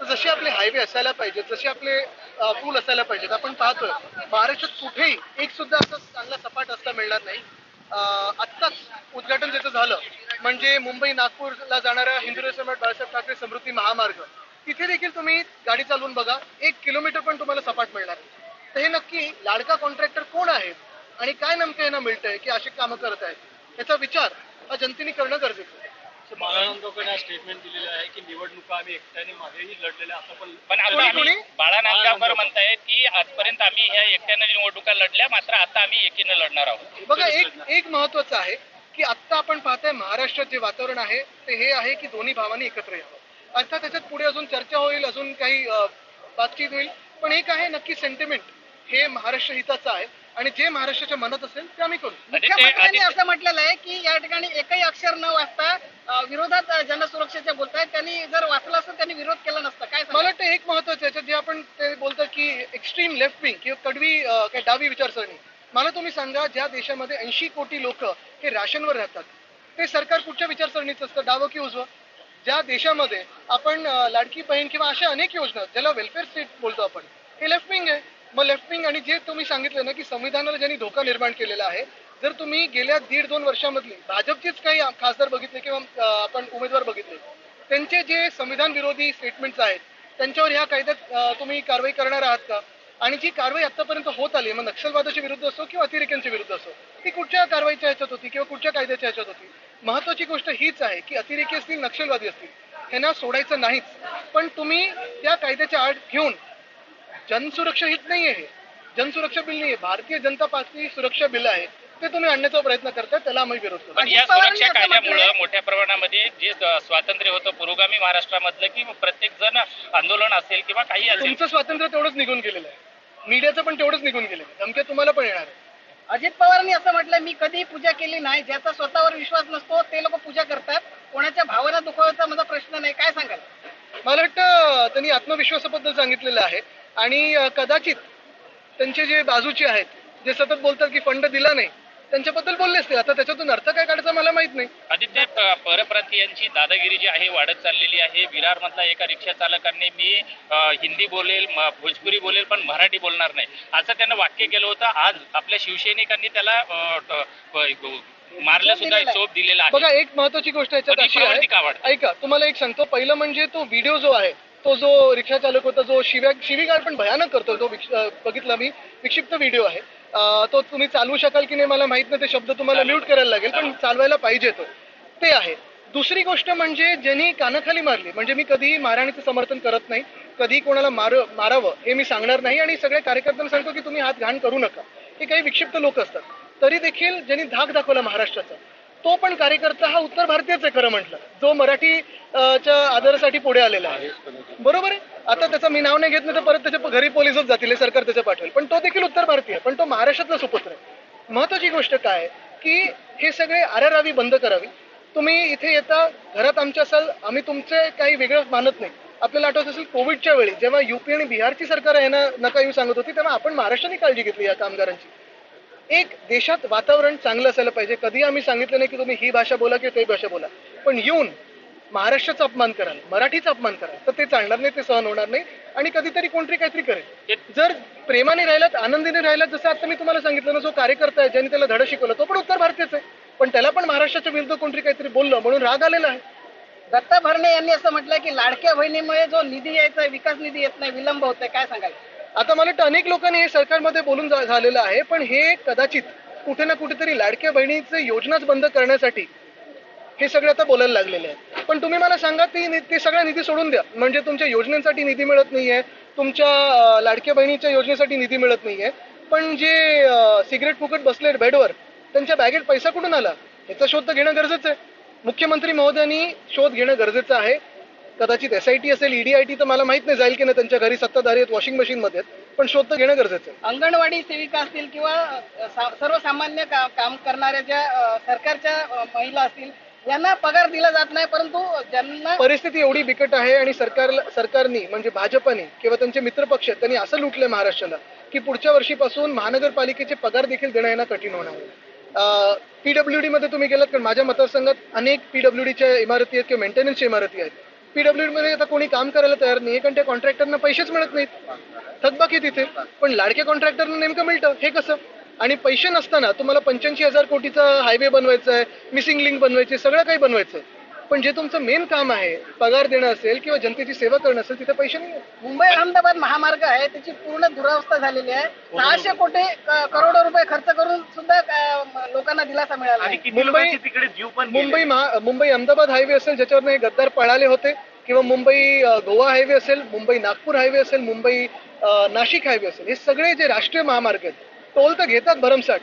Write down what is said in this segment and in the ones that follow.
जसे आपले हायवे असायला पाहिजेत जसे आपले पूल असायला पाहिजेत आपण पाहतोय महाराष्ट्रात कुठेही एक सुद्धा असं चांगला सपाट रस्ता मिळणार नाही. आत्ताच उद्घाटन ज्याचं झालं म्हणजे मुंबई नागपूरला जाणाऱ्या हिंदू सम्राट बाळासाहेब ठाकरे समृद्धी महामार्ग तिथे देखील तुम्ही गाडी चालवून बघा एक किलोमीटर पण तुम्हाला सपाट मिळणार तर हे नक्की लाडका कॉन्ट्रॅक्टर कोण आहेत आणि काय नेमकं यांना मिळतंय की अशी कामं करत आहेत? याचा विचार हा जनतेने करणं गरजेचं आहे. स्टेटमेंट दिलेलं आहे की निवडणुका आम्ही एकट्याने मागेही लढलेल्या आता पण पण आता कोणी- आम्ही कोणी? बाळा नांदगावकर म्हणतायत की आजपर्यंत आम्ही ह्या एकट्यानं निवडणुका लढल्या मात्र आता आम्ही एकीनं लढणार आहोत. बघा एक एक महत्वाचं आहे की आत्ता आपण पाहताय महाराष्ट्रात जे वातावरण आहे ते हे आहे की दोन्ही भावांनी एकत्र यावं. अर्थात त्याच्यात पुढे अजून चर्चा होईल अजून काही बातचीत होईल. पण एक आहे नक्की सेंटिमेंट हे महाराष्ट्र हिताचं आहे. आणि जे महाराष्ट्राच्या मनात असेल ते आम्ही करू. मुख्यमंत्र्यांनी असं म्हटलेलं आहे की या ठिकाणी एकही अक्षर न वाचता विरोधात अ, जनसुरक्षेचे बोलतायत त्यांनी जर वाचलं असतं त्यांनी विरोध केला नसता. काय मला? वाटतं एक महत्वाचं याच्यात जे आपण ते बोलतो की एक्स्ट्रीम लेफ्ट विंग किंवा कडवी काय डावी विचारसरणी. मला तुम्ही सांगा ज्या देशामध्ये ऐंशी कोटी लोक हे राशनवर राहतात ते सरकार कुठच्या विचारसरणीचं असतं? डावं की उजवं? ज्या देशामध्ये आपण लाडकी बहीण किंवा अशा अनेक योजना ज्याला वेलफेअर स्टेट बोलतो आपण हे लेफ्ट विंग आहे. मग लेफ्ट विंग आणि जे तुम्ही सांगितलं ना की संविधानाला ज्यांनी धोका निर्माण केलेला आहे जर तुम्ही गेल्या दीड दोन वर्षामधली भाजपचेच काही खासदार बघितले किंवा आपण उमेदवार बघितले त्यांचे जे संविधान विरोधी स्टेटमेंट्स आहेत त्यांच्यावर ह्या कायद्यात तुम्ही कारवाई करणार आहात का? आणि जी कारवाई आतापर्यंत होत आली मग नक्षलवादाच्या विरुद्ध असो किंवा अतिरेक्यांच्या विरुद्ध असो ती कुठच्या कारवाईच्या ह्याच्यात होती किंवा कुठच्या कायद्याच्या ह्याच्यात होती? महत्वाची गोष्ट हीच आहे की अतिरेकी असतील नक्षलवादी असतील ह्यांना सोडायचं नाहीच. पण तुम्ही त्या कायद्याच्या आड घेऊन जनसुरक्षा हित नाहीये हे. जनसुरक्षा बिल नाहीये भारतीय जनता पार्टी सुरक्षा बिल आहे. ते तुम्ही आणण्याचा प्रयत्न करताय त्याला आम्ही विरोध करतो पण या सुरक्षा कायद्यामुळं मोठ्या प्रमाणामध्ये जे स्वातंत्र्य होतं पुरोगामी महाराष्ट्रामधलं की प्रत्येक जण आंदोलन असेल किंवा काही असेल. तुमचं स्वातंत्र्य तेवढंच निघून गेलेलं आहे. मीडियाचं पण तेवढंच निघून गेलेलं आहे. धमक्या तुम्हाला पण येणार आहे अजित पवारांनी असं म्हटलं मी कधी पूजा केली नाही. ज्याचा स्वतःवर विश्वास नसतो ते लोक पूजा करतात. कोणाच्या भावना दुखवायचा माझा प्रश्न नाही. काय सांगाल? मला वाटतं त्यांनी आत्मविश्वासाबद्दल सांगितलेलं आहे. आणि कदाचित त्यांचे जे बाजूचे आहेत जे सतत बोलतात की फंड दिला नाही त्यांच्याबद्दल बोलले असतील आता त्याच्यातून अर्थ काय काढायचा मला माहीत नाही. आदित्य परप्रांतीयांची दादागिरी जी आहे वाढत चाललेली आहे. विरार मधला एका रिक्षा चालकांनी मी हिंदी बोलेल भोजपुरी बोलेल पण मराठी बोलणार नाही. असं त्यानं वाक्य केलं होतं. आज आपल्या शिवसैनिकांनी त्याला अ, ट- प- मारलं सुद्धा. चोप दिलेला आहे. बघा एक महत्वाची गोष्ट याच्यात अशी आहे? ऐका तुम्हाला एक सांगतो. पहिलं म्हणजे तो व्हिडिओ जो आहे तो जो रिक्षा चालक होता जो शिव्या शिवीगार पण भयानक करतो तो बघितला मी विक्षिप्त व्हिडिओ आहे. तो तुम्ही चालवू शकाल की नाही मला माहीत नाही ते शब्द तुम्हाला म्यूट करायला लागेल पण चालवायला पाहिजे तो. ते आहे. दुसरी गोष्ट म्हणजे ज्यांनी कानाखाली मारली म्हणजे मी कधीही मारहाणीचं समर्थन करत नाही कधी कोणाला मार मारावं हे मी सांगणार नाही आणि सगळ्या कार्यकर्त्यांना सांगतो की तुम्ही हात घाण करू नका. हे काही विक्षिप्त लोक असतात. तरी देखील ज्यांनी धाक दाखवला महाराष्ट्राचा तो पण कार्यकर्ता हा उत्तर भारतीयच आहे खरं म्हटलं. जो मराठी च्या आदरासाठी पुढे आलेला आहे. बरोबर आहे? आता त्याचं मी नाव नाही घेत नाही तर परत त्याच्या घरी पोलिसच जातील सरकार त्याचं पाठवेल. पण तो देखील उत्तर भारतीय पण तो महाराष्ट्रातला सुपुत्र आहे. महत्वाची गोष्ट काय? आहे की हे सगळे आरारावी बंद करावी. तुम्ही इथे येता घरात आमच्या असाल आम्ही तुमचे काही वेगळं मानत नाही. आपल्याला आठवत असेल कोविडच्या वेळी जेव्हा युपी आणि बिहारची सरकार आहे नका येऊ सांगत होती तेव्हा आपण महाराष्ट्राने काळजी घेतली या कामगारांची. एक देशात वातावरण चांगलं असायला पाहिजे. कधी आम्ही सांगितलं नाही की तुम्ही ही भाषा बोला किंवा ती भाषा बोला. पण येऊन महाराष्ट्राचा अपमान कराल मराठीचा अपमान कराल तर ते चालणार नाही ते सहन होणार नाही आणि कधीतरी कोणतरी काहीतरी करेल. जर प्रेमाने राहिलात आनंदीने राहिलात जसं आता मी तुम्हाला सांगितलं ना जो कार्यकर्ता आहे ज्यांनी त्याला धडा शिकवलं तो पण उत्तर भारतीयच आहे. पण त्याला पण महाराष्ट्राच्या विरुद्ध कोणतरी काहीतरी बोललं म्हणून राग आलेला आहे. दत्ता भरणे यांनी असं म्हटलं की लाडक्या बहिणीमुळे जो निधी यायचा विकास निधी येत नाही विलंब होतोय काय सांगायचं आता मला वाटतं अनेक लोकांनी हे सरकारमध्ये बोलून झालेलं आहे पण हे कदाचित कुठे ना कुठेतरी लाडक्या बहिणीचे योजनाच बंद करण्यासाठी हे सगळे आता बोलायला लागलेले आहे पण तुम्ही मला सांगा ती ते सगळा निधी सोडून द्या. म्हणजे तुमच्या योजनेसाठी निधी मिळत नाहीये तुमच्या लाडक्या बहिणीच्या योजनेसाठी निधी मिळत नाहीये पण जे सिगरेट फुकट बसले बेडवर त्यांच्या बॅगेत पैसा कुठून आला? याचा शोध तर घेणं गरजेचं आहे. मुख्यमंत्री महोदयांनी शोध घेणं गरजेचं आहे. कदाचित एस आय टी असेल ईडी आय टी तर मला माहीत नाही जाईल की नाही. त्यांच्या घरी सत्ताधारी आहेत वॉशिंग मशीन मध्ये. पण शोध घेणं गरजेचं आहे. अंगणवाडी सेविका असतील किंवा सर्वसामान्य काम करणाऱ्या ज्या सरकारच्या महिला असतील यांना पगार दिला जात नाही परंतु ज्यांना परिस्थिती एवढी बिकट आहे आणि सरकार सरकारनी म्हणजे भाजपाने किंवा त्यांचे मित्रपक्ष आहेत, त्यांनी असं लुटलंय महाराष्ट्राला की पुढच्या वर्षीपासून महानगरपालिकेचे पगार देखील देणं यांना कठीण होणार आहे. पीडब्ल्यू डी मध्ये तुम्ही गेलात कारण माझ्या मतदारसंघात अनेक पीडब्ल्यू डीच्या इमारती आहेत किंवा मेंटेनन्सच्या इमारती आहेत. पीडब्ल्यू मध्ये आता कोणी काम करायला तयार नाही कारण त्या कॉन्ट्रॅक्टरना पैसेच मिळत नाहीत. थकबाकी तिथे. पण लाडक्या कॉन्ट्रॅक्टरना नेमकं मिळतं. हे कसं? आणि पैसे नसताना तुम्हाला पंच्याऐंशी हजार कोटीचा हायवे बनवायचा आहे मिसिंग लिंक बनवायची सगळं काही बनवायचं आहे पण जे तुमचं मेन काम आहे पगार देणं असेल किंवा जनतेची सेवा करणं असेल तिथे पैसे नाही. मुंबई अहमदाबाद महामार्ग आहे त्याची पूर्ण दुरावस्था झालेली आहे. सहाशे कोटी करोडो रुपये खर्च करून सुद्धा लोकांना दिलासा मिळाला मुंबई- तिकडे जीव पण गेले. मुंबई मुंबई अहमदाबाद हायवे असेल ज्याच्यावर हे गद्दार पळाले होते किंवा मुंबई गोवा हायवे असेल मुंबई नागपूर हायवे असेल मुंबई नाशिक हायवे असेल हे सगळे जे राष्ट्रीय महामार्ग आहेत टोल तर घेतात भरमसाठ.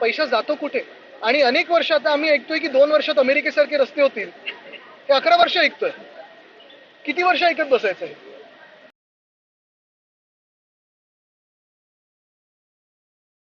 पैसा जातो कुठे? आणि अनेक वर्ष आता आम्ही ऐकतोय की दोन वर्षात अमेरिकेसारखे रस्ते होतील. ते अकरा वर्ष ऐकतोय. किती वर्ष ऐकत बसायचं आहे